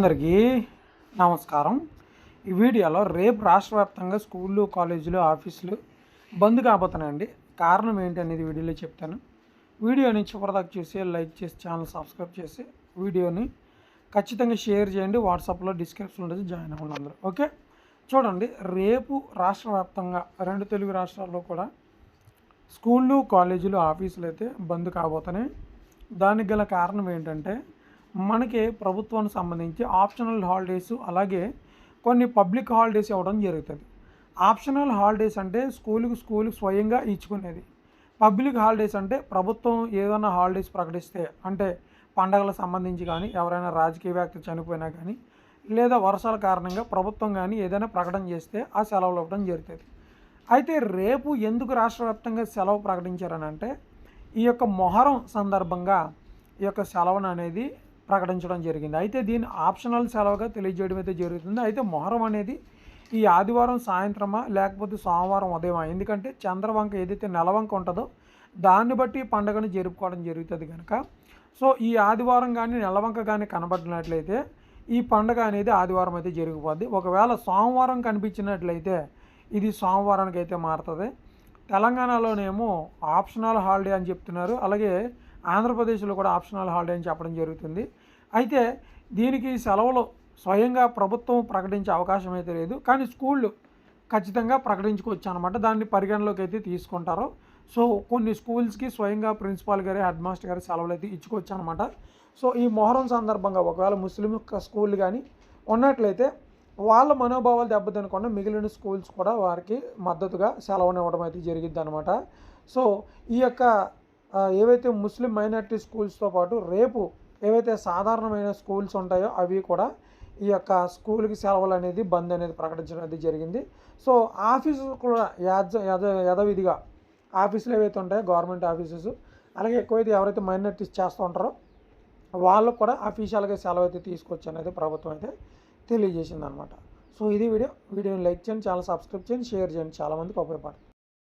అందరికీ నమస్కారం. ఈ వీడియోలో రేపు రాష్ట్ర వ్యాప్తంగా స్కూళ్ళు కాలేజీలు ఆఫీసులు బంద్ కాబోతున్నాయండి. కారణం ఏంటి అనేది వీడియోలో చెప్తాను. వీడియోని చివరిదాకా చూసి లైక్ చేసి ఛానల్ సబ్స్క్రైబ్ చేసి వీడియోని ఖచ్చితంగా షేర్ చేయండి. వాట్సాప్లో డిస్క్రిప్షన్ ఉంటుంది. జాయిన్ అవ్వండి అందరూ. ఓకే? చూడండి రేపు రాష్ట్ర వ్యాప్తంగా రెండు తెలుగు రాష్ట్రాల్లో కూడా స్కూళ్ళు కాలేజీలు ఆఫీసులు అయితే బంద్ కాబోతున్నాయి. దానికి గల కారణం ఏంటంటే మనకి ప్రభుత్వానికి సంబంధించి ఆప్షనల్ హాలిడేస్ అలాగే కొన్ని పబ్లిక్ హాలిడేస్ ఇవ్వడం జరుగుతుంది. ఆప్షనల్ హాలిడేస్ అంటే స్కూల్కి స్కూల్ స్వయంగా ఇచ్చుకునేది. పబ్లిక్ హాలిడేస్ అంటే ప్రభుత్వం ఏదైనా హాలిడేస్ ప్రకటిస్తే అంటే పండగలకు సంబంధించి కానీ ఎవరైనా రాజకీయ వ్యక్తి చనిపోయినా కానీ లేదా వర్షాల కారణంగా ప్రభుత్వం కానీ ఏదైనా ప్రకటన చేస్తే ఆ సెలవులు ఇవ్వడం జరుగుతుంది. అయితే రేపు ఎందుకు రాష్ట్ర వ్యాప్తంగా సెలవు ప్రకటించారని అంటే ఈ యొక్క మొహరం సందర్భంగా ఈ యొక్క సెలవును అనేది ప్రకటించడం జరిగింది. అయితే దీన్ని ఆప్షనల్ సెలవుగా తెలియజేయడం అయితే జరుగుతుంది. అయితే మొహరం అనేది ఈ ఆదివారం సాయంత్రమా లేకపోతే సోమవారం ఉదయమా? ఎందుకంటే చంద్రవంక ఏదైతే నెలవంక ఉంటుందో దాన్ని బట్టి పండుగను జరుపుకోవడం జరుగుతుంది కనుక. సో ఈ ఆదివారం కానీ నెలవంక కానీ కనబడినట్లయితే ఈ పండుగ అనేది ఆదివారం అయితే జరిగిపోద్ది. ఒకవేళ సోమవారం కనిపించినట్లయితే ఇది సోమవారానికి అయితే మారుతుంది. తెలంగాణలోనేమో ఆప్షనల్ హాలిడే అని చెప్తున్నారు. అలాగే ఆంధ్రప్రదేశ్లో కూడా ఆప్షనల్ హాలిడే అని చెప్పడం జరుగుతుంది. అయితే దీనికి సెలవులు స్వయంగా ప్రభుత్వం ప్రకటించే అవకాశం అయితే లేదు. కానీ స్కూళ్ళు ఖచ్చితంగా ప్రకటించుకోవచ్చు అనమాట దాన్ని పరిగణలోకి అయితే తీసుకుంటారు. సో కొన్ని స్కూల్స్కి స్వయంగా ప్రిన్సిపాల్ గారి హెడ్ మాస్టర్ గారి సెలవులు అయితే ఇచ్చుకోవచ్చు అనమాట సో ఈ మొహరం సందర్భంగా ఒకవేళ ముస్లిం యొక్క స్కూల్ కానీ ఉన్నట్లయితే వాళ్ళ మనోభావాలు దెబ్బతినకుండా మిగిలిన స్కూల్స్ కూడా వారికి మద్దతుగా సెలవునివ్వడం అయితే జరిగిద్ది అనమాట సో ఈ యొక్క ఏవైతే ముస్లిం మైనారిటీ స్కూల్స్తో పాటు రేపు ఏవైతే సాధారణమైన స్కూల్స్ ఉంటాయో అవి కూడా ఈ యొక్క స్కూల్కి సెలవులు అనేది బంద్ అనేది ప్రకటించడం అనేది జరిగింది. సో ఆఫీసు కూడా యాజ యథ యథవిధిగా ఆఫీసులు ఏవైతే ఉంటాయో గవర్నమెంట్ ఆఫీసెస్ అలాగే ఎక్కువైతే ఎవరైతే మైనార్టీస్ చేస్తూ ఉంటారో వాళ్ళకు కూడా అఫీషియల్గా సెలవు అయితే తీసుకొచ్చి అనేది ప్రభుత్వం అయితే తెలియజేసింది అనమాట సో ఇది వీడియో. వీడియోని లైక్ చేయండి చాలా సబ్స్క్రైబ్ చేయండి షేర్ చేయండి. చాలామందికి ఉపయోగపడుతుంది.